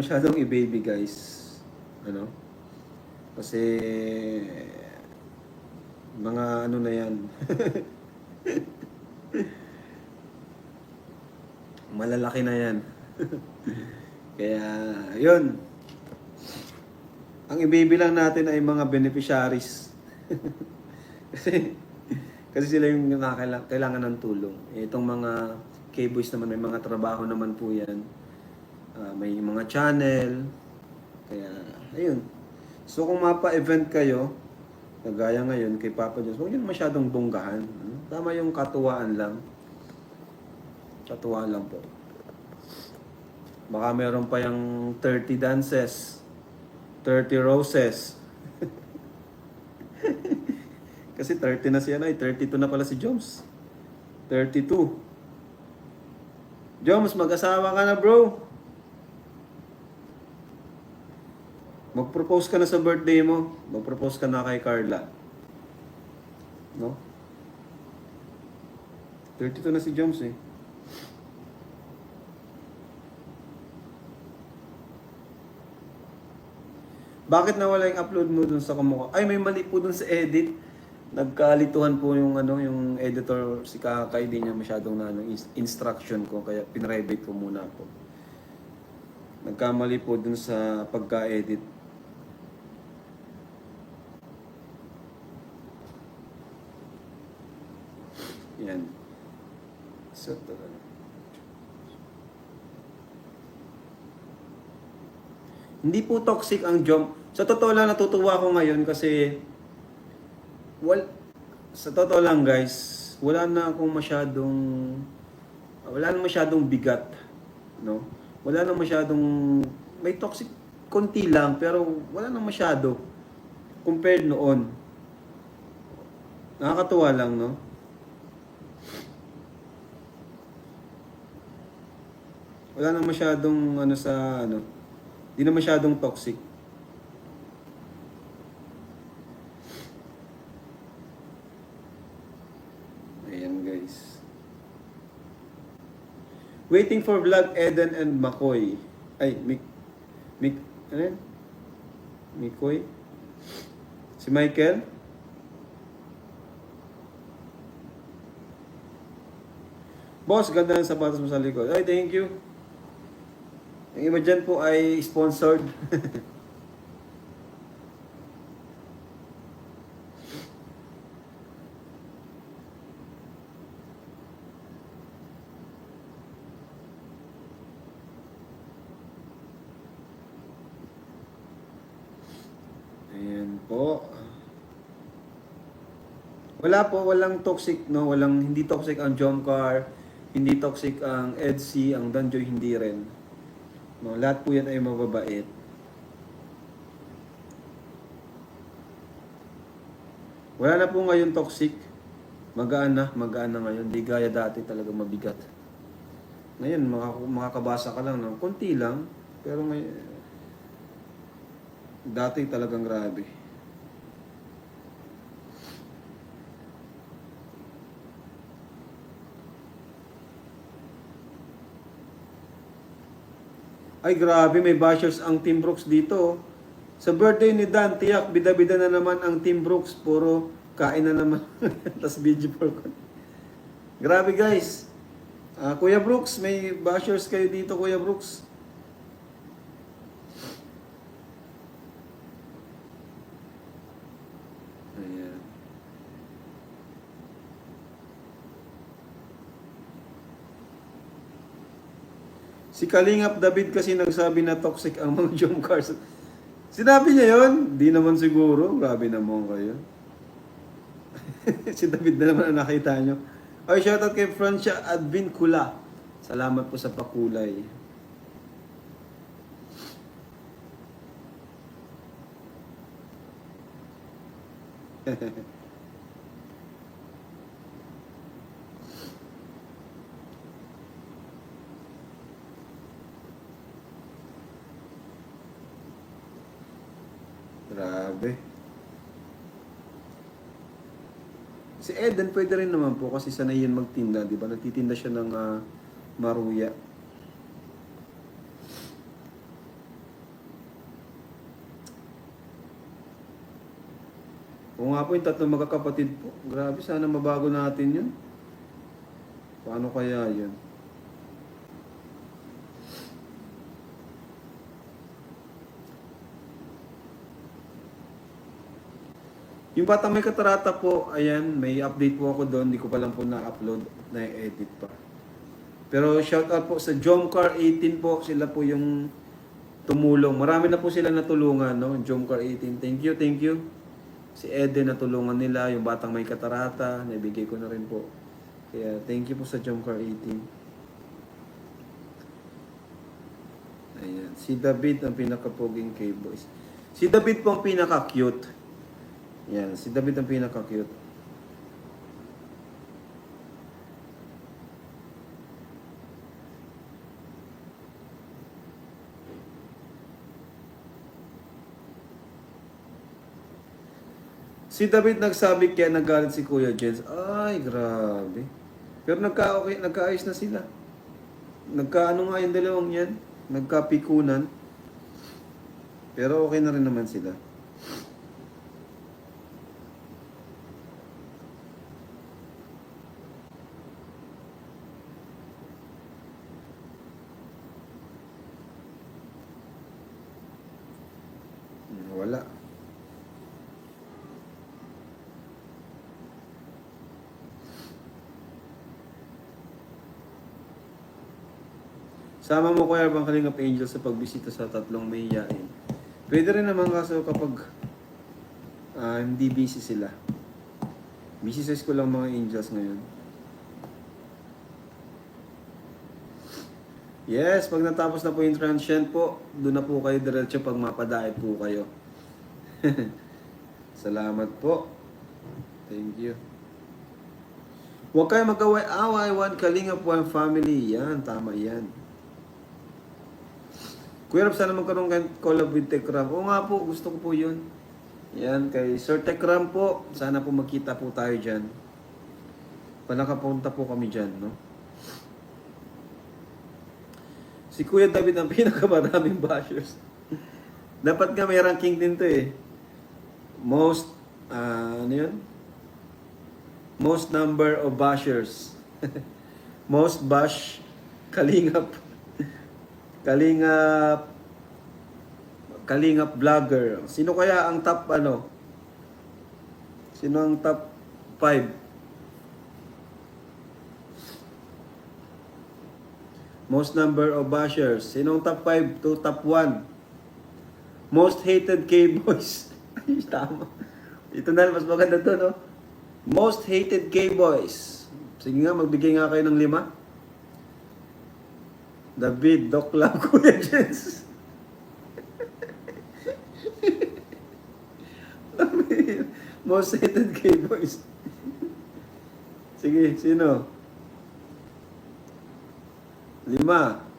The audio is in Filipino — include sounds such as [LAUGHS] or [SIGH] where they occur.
masyadong i-baby guys. Ano? Kasi mga ano na yan. [LAUGHS] Malalaki na yan. [LAUGHS] Kaya, yun. Ang i-baby lang natin ay mga beneficiaries. [LAUGHS] kasi, kasi sila yung kailangan ng tulong. Eh, Itong mga K-boys naman, may mga trabaho naman po yan. Ah, may mga channel. Kaya, ayun. So kung mapa-event kayo, kagaya ngayon kay Papa Jones, huwag yun masyadong bonggahan. ano? Tama yung katuwaan lang. Katuwaan lang po. Baka meron pa yung 30 dances, 30 roses. [LAUGHS] Kasi 30 na siya na, eh. 32 na pala si Jones. 32. Jones, mag-asawa ka na bro. Mag-propose ka na sa birthday mo. Mag-propose ka na kay Carla. No? 32 na si Jones eh. Bakit nawala yung upload mo dun sa kamukha? Ay, may mali po dun sa edit. Nagkalituhan po yung ano, yung editor si Kakay, di niya masyadong na ano, ins- instruction ko kaya pinrivate ko muna po. Nagkamali po dun sa pagka-edit. Yan. So, talaga. Hindi po toxic ang jump. Sa totoo lang natutuwa ako ngayon kasi well, sa totoo lang guys, wala na akong masyadong wala na masyadong bigat, no? Wala na masyadong may toxic konti lang pero wala na masyado compared noon. Nakakatuwa lang, no? Wala na masyadong ano sa ano, hindi na masyadong toxic. Ayan guys. Waiting for vlog Eden and Makoy. Ay, Mik... Mik... Ano yan? Mikoy? Si Michael? Boss, ganda ng sapatos mo sa likod. Ay, thank you. Yung iba dyan po ay sponsored. [LAUGHS] Ayan po. Wala po, walang toxic, no? Walang, hindi toxic ang Jomcar, hindi toxic ang EDC, ang Danjoy hindi rin. No, lahat po yan ay mababait. Wala na po ngayon toxic. Magaan na, magaan na ngayon. Di gaya dati talaga mabigat. Ngayon, makak- makakabasa ka lang ng konti lang. Pero may... Dati talagang grabe. Ay grabe, may bashers ang Team Brooks dito. Sa birthday ni Dan, tiyak, bida-bida na naman ang Team Brooks. Puro kain na naman. Tapos video for Grabe guys. Ah, Kuya Brooks, may bashers kayo dito, Kuya Brooks. Si Kalingap David kasi nagsabi na toxic ang mga [LAUGHS] jump cars. Sinabi niya yon? Di naman siguro. Grabe naman kayo. [LAUGHS] si David na naman ang nakita nyo. Ay, shoutout kay Francia Advincula. Salamat po sa pakulay. [LAUGHS] Grabe. Si Eden pwede rin naman po kasi sanay yan magtinda, di ba? Nagtitinda siya ng uh, maruya. Oo nga po, yung tatlong magkakapatid po. Grabe, sana mabago natin yun. Paano kaya yun? Yung Batang May Katarata po, ayan, may update po ako doon. Hindi ko pa lang po na-upload, na-edit pa. Pero shout out po sa Jomcar 18 po. Sila po yung tumulong. Marami na po sila natulungan, no? Jomcar 18. Thank you, thank you. Si Eden natulungan nila. Yung Batang May Katarata, naibigay ko na rin po. Kaya thank you po sa Jomcar 18. Ayan. Si David ang pinaka-poging K-boys. Si David po ang pinaka-cute. Yan, si David ang pinaka-cute. Si David nagsabi kaya nagalit si Kuya Jens. Ay, grabe. Pero nagka okay, nagkaayos na sila. Nagkaano nga yung dalawang yan? Nagkapikunan. Pero okay na rin naman sila. Hmm, Wala. Sama mo Kuya Bang Kalingap Angel sa pagbisita sa tatlong mahiyain. Pwede rin naman kaso kapag ah, hindi busy sila. Busy sa school lang mga angels ngayon. Yes, pag natapos na po yung transient po, doon na po kayo diretso pag mapadait po kayo. [LAUGHS] Salamat po. Thank you. Huwag kayo mag-away-away, one kalingap, one family. Yan, tama yan. Kuya Rob, sana magkaroon kayo collab with Tekram. Oo nga po, gusto ko po yun. Yan, kay Sir Tekram po. Sana po magkita po tayo dyan. Panakapunta po kami dyan, no? Si Kuya David ang [LAUGHS] pinakamaraming bashers. Dapat nga may ranking din to eh. Most, ah, ano yun? Most number of bashers. [LAUGHS] Most bash, kalingap. Kalingap, kalingap vlogger. Sino kaya ang top ano? Sino ang top 5? Most number of bashers. Sino ang top 5 to top 1? Most hated K-boys. [LAUGHS] Tama. Ito na, mas maganda to, no? Most hated K-boys. Sige nga, magbigay nga kayo ng lima. David, Doc Lab, Kuya Jens. Most hated K-boys. Sige, sino? Lima.